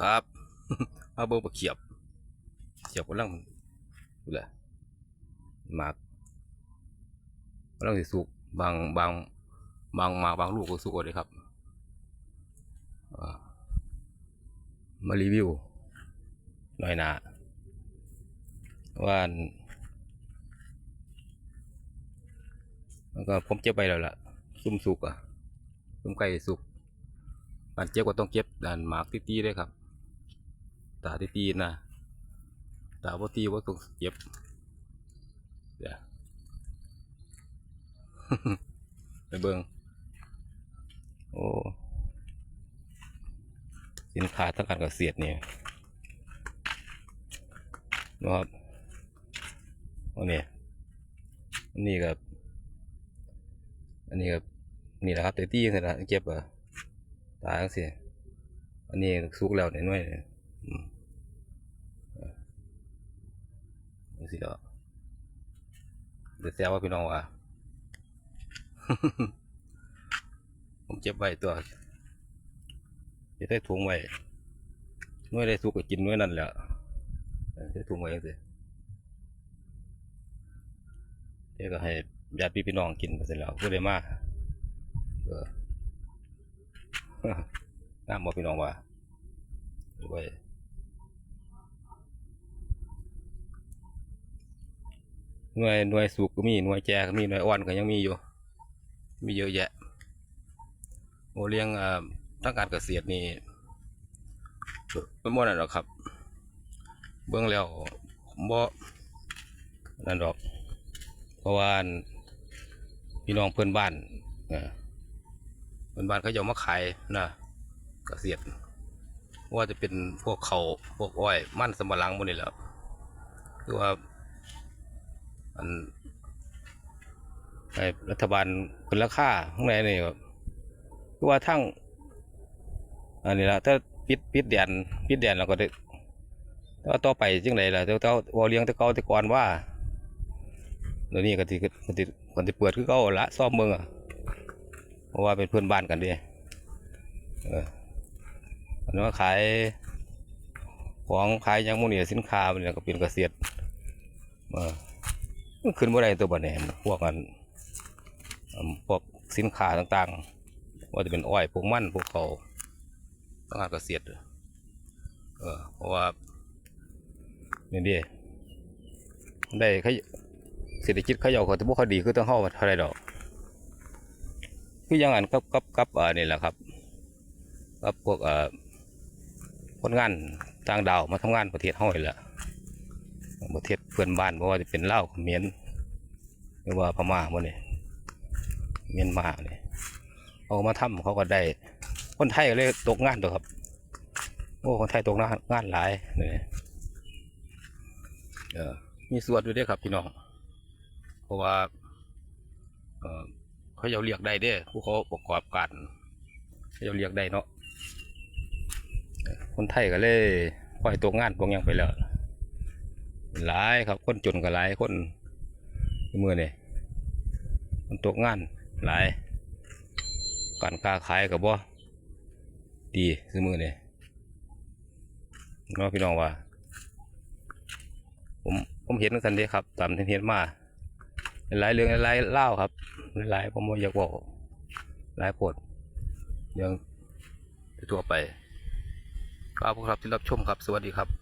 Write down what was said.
ครับมาเบิ่งปลาเขียบเขียบกำลังดูและหมากกำลังสิสุกบางบางบางหมากบางลูกก็สุกเลยครับมารีวิวหน่อยนะว่าอันมันก็ผมเจ็บไปแล้วล่ะ ซุ่มสุกอะซุ่มไก่สุกการเจ็บก็ต้องเก็บด้านหมากตีๆด้วยครับ ตาตีนะตาบ่ตีบ่ต้องเจ็บเดี๋ยวไปเบิงโอ้สินค้าทางการเกษตรนี่นะครับอันนี้อันนี้กับอันนี้กับนี่แหละครับแต่ตี้ขนาดเก็บอะตาจังซี่อันนี้สุกแล้วเนี่ยน่วยเนี่ยอืมเออ จังซี่ดอกเดี๋ยวแซวว่าพี่น้องว่าผมเจ็บไว้ตัวจะได้ถุงไว้น่วยได้สุกก็กินน่วยนั่นแหละเออใส่ถุงไว้จังซี่เดี๋ยวก็ให้ญาติพี่น้องกินไปเสร็จแล้วผู้ใดมาเออน้ำบอกพี่น้องว่าด้ หน่วยหน่วยสุกก็มีหน่วยแจก็มีหน่วยอ่อนก็ยังมีอยู่ มีเยอะแยะโอเลี้ยงทางการเกษตรนี่เป็นหมดนั่นหรอกครับ เบื้องแล้วผมบ่นั่นดอก เพราะว่านพี่น้องเพื่อนบ้านเพื่อนบ้านเขาจะเอามาขายนะเกษตรว่าจะเป็นพวกเขาพวกอ้อย มันสำปะหลังหมดนี่แหละคือว่า อันไอรัฐบาลเป็นราคาข้างในนี่ก็คือว่าทั้งอันนี้ละถ้าปิดปิดแดนปิดแดนเราก็ได้แต่ว่าต่อไปจังไรล่ะเจ้าเจ้าวอเลี้ยงตะเกาตะกอนว่าเดี๋ยวนี้ก็ที่ก็ที่ก็ที่เปิดคือเก่าละซ่อมเมืองอะเพราะว่าเป็นเพื่อนบ้านกันดีเอออันนี้ว่าขายของขายยังมูนี่สินค้ามันก็เป็นเกษตรเออ ขึ้นบ่ได้ตัวบ่แน่นพวกกันพวกสินค้าต่างๆ ว่าจะเป็นอ้อยพวกมันพวกเขาต้องการเกษตรเออเพราะว่านี่ดิได้ขาเศรษฐกิจเขาเยาเขาแต่พวกเขาดีคือต้องเข้าเท่าไรดอกคืออยังอันกับกับกับอ่านี่แหละครับกับพวกเอ่อคนงานต่างดาวมาทำงานประเทศห้อยแหละ ประเทศเพื่อนบ้านเพราะว่าจะเป็นเลาวเขมรหรือว่าพม่าหมดนี่เมียนมาเนี่ยเขามาทำเขาก็ได้ คนไทยก็เลยตกงานตัวครับโอ้คนไทยตกงานงานหลายเนี่ยเออมีส่วนอยู่ด้วยครับพี่น้องเพราะว่าเออเขาจะเรียกได้เด้ผู้เขาประกอบการเขาจะเรียกได้เนาะคนไทยก็เลยปล่อยตกงานพวกยังไปแล้ว หลายครับ คนจนก็หลายคนมือเนี่ยมันตกงานหลาย การค้าขายกับบ่ดีซื้อมือนี่เนาะพี่น้องว่า ผมผมเห็นกันเด้ครับตามที่เห็นมาหลายเรื่องหลายเล่าครับหลายผมอยากบอกหลายโพดเรื่องทั่วไปขอบคุณครับที่รับชมครับ สวัสดีครับ